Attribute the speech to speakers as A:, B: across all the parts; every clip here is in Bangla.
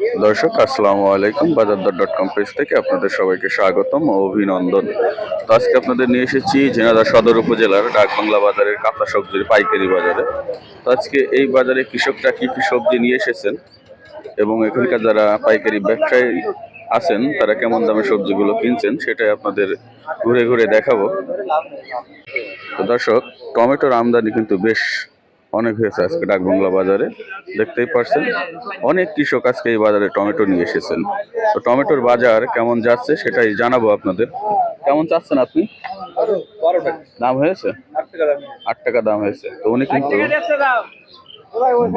A: দর্শক, আসসালামু আলাইকুম। বাজার ডট কম পেজ থেকে আপনাদের সবাইকে স্বাগতম ও অভিনন্দন। তো আজকে আপনাদের নিয়ে এসেছি ঝিনাদা সদর উপজেলার ডাকবাংলা বাজারের কাঁচা সবজির পাইকারি বাজারে। তো আজকে এই বাজারে কৃষকরা কী কী সবজি নিয়ে এসেছেন এবং এখানকার যারা পাইকারি ব্যবসায়ী আছেন, তারা কেমন দামে সবজিগুলো কিনছেন সেটাই আপনাদের ঘুরে ঘুরে দেখাবো। তো দর্শক, টমেটোর আমদানি কিন্তু বেশ অনেক হয়েছে আজকে ডাকবাংলা বাজারে, দেখতেই পারছেন। অনেক কৃষক আজকে এই বাজারে টমেটো নিয়ে এসেছেন। তো টমেটোর বাজার কেমন যাচ্ছে সেটাই জানাব আপনাদের। কেমন চাচ্ছেন আপনি? দাম হয়েছে? আট টাকা দাম হয়েছে। তো উনি কিন্তু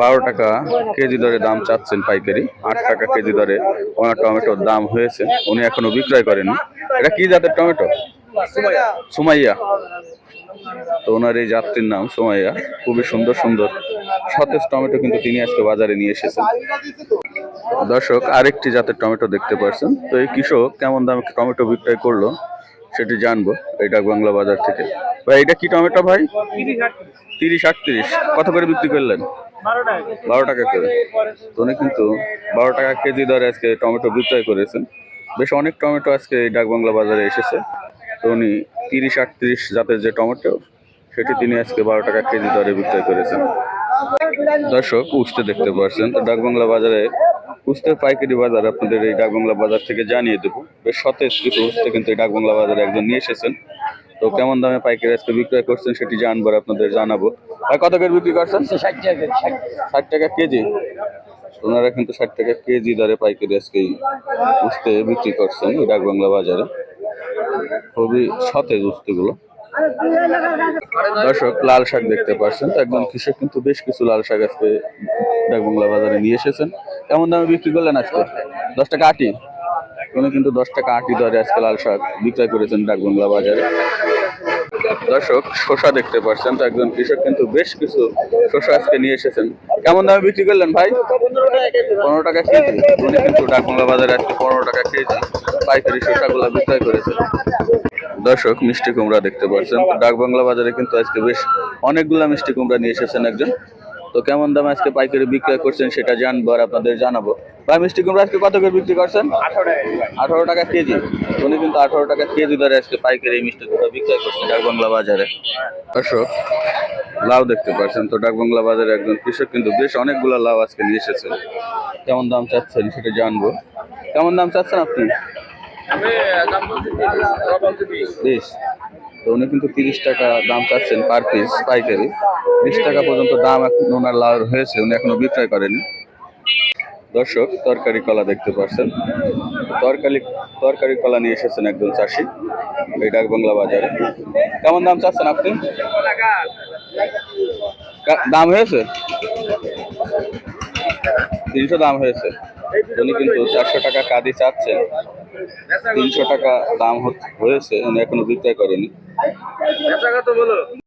A: বারো টাকা কেজি দরে দাম চাচ্ছেন পাইকারি। আট টাকা কেজি দরে ওনার টমেটোর দাম হয়েছে। উনি এখনও বিক্রয় করেনি এটা কি জাতের টমেটো? সুমাইয়া। তো ওনার এই যাত্রীর নাম সোমাইয়া, খুবই সুন্দর সুন্দর। সতেজ টমেটো কিন্তু তিনি আজকে বাজারে নিয়ে এসেছেন। দর্শক, আরেকটি জাতের টমেটো দেখতে পাচ্ছেন তো এই কৃষক কেমন দামে টমেটো বিক্রয় করল সেটি জানব ডাক বাংলা বাজার থেকে। ভাই, এটা কি টমেটো ভাই? তিরিশ আটত্রিশ। কত করে বিক্রি করলেন? বারো টাকা করে। উনি কিন্তু বারো টাকা কেজি দরে আজকে টমেটো বিক্রয় করেছেন। বেশ অনেক টমেটো আজকে এই ডাক বাংলা বাজারে এসেছে। তো উনি তিরিশ আটত্রিশ জাতের যে টমেটো সেটি তিনি আজকে বারো টাকা কেজি দরে বিক্রয় করেছেন। দর্শক উস্তে দেখতে পাচ্ছেন তো ডাকবাংলা বাজারে উস্তের পাইকারি বাজার আপনাদের এই ডাকবাংলা বাজার থেকে জানিয়ে দেবো। বেশ সতেজ কিছু উস্তে কিন্তু এই ডাকবাংলা বাজারে একজন নিয়ে এসেছেন। তো কেমন দামে পাইকারি আজকে বিক্রয় করছেন সেটি জানব আর আপনাদের জানাব। আর কত করে বিক্রি করছেন?
B: ষাট টাকা। ষাট
A: টাকা কেজি? ওনারা কিন্তু ষাট টাকা কেজি দরে পাইকারি আজকে উস্তে বিক্রি করছেন এই ডাকবাংলা বাজারে। খুবই সতেজ উস্তিগুলো দর্শক, লাল শাক দেখতে পাচ্ছেন। তো একজন কৃষক কিন্তু বেশ কিছু লাল শাক আজকে ডাকবাংলা বাজারে নিয়ে এসেছেন। কেমন দামে বিক্রি করলেন আজকে? দশ টাকা আটি। উনি কিন্তু দশ টাকা আটি দরে আজকে লাল শাক বিক্রয় করেছেন ডাকবাংলা বাজারে। দর্শক, শসা দেখতে পাচ্ছেন তো একজন কৃষক, কিন্তু বেশ কিছু শসা আজকে নিয়ে এসেছেন। কেমন দামে বিক্রি করলেন ভাই? পনেরো টাকা কেজি। উনি কিন্তু ডাকবাংলা বাজারে আজকে পনেরো টাকা খেয়েছেন পাইকারি শসাগুলো বিক্রয় করেছেন। দর্শক, মিষ্টি কুমড়া দেখতে পাচ্ছেন ডাক বাংলা বাজারে কিন্তু আজকে বেশ অনেকগুলা মিষ্টি কুমড়া নিয়ে এসেছেন একজন। তো কেমন দামে আজকে পাইকারি বিক্রয় করছেন সেটা জানব আর আপনাদের জানাব। ভাই মিষ্টি কুমড়া আজকে কত করে বিক্রি করছেন? আঠারো টাকা কেজি উনি কিন্তু আঠারো টাকা কেজি দরে আজকে পাইকারি মিষ্টি কুমড়া বিক্রয় করছেন ডাক বাংলা বাজারে। দর্শক লাউ দেখতে পাচ্ছেন তো ডাক বাংলা বাজারে একজন কৃষক কিন্তু বেশ অনেকগুলা লাউ আজকে নিয়ে এসেছেন কেমন দাম চাচ্ছেন সেটা জানব। কেমন দাম চাচ্ছেন আপনি? বেশ। তো উনি কিন্তু তিরিশ টাকা দাম চাচ্ছেন পার পিস পাইকারি। বিশ টাকা পর্যন্ত দাম এখন ওনার লাউর হয়েছে উনি এখনও বিক্রয় করেনি। দর্শক, তরকারি কলা দেখতে পাচ্ছেন তরকারি তরকারি কলা নিয়ে এসেছেন একজন চাষি, এই ডাক বাংলা বাজারে। কেমন দাম চাচ্ছেন আপনি? দাম হয়েছে? তিনশো দাম হয়েছে। উনি কিন্তু চারশো টাকা কাদি চাচ্ছেন। তিনশো টাকা দাম হয়েছে, উনি এখনও বিক্রয় করেনি।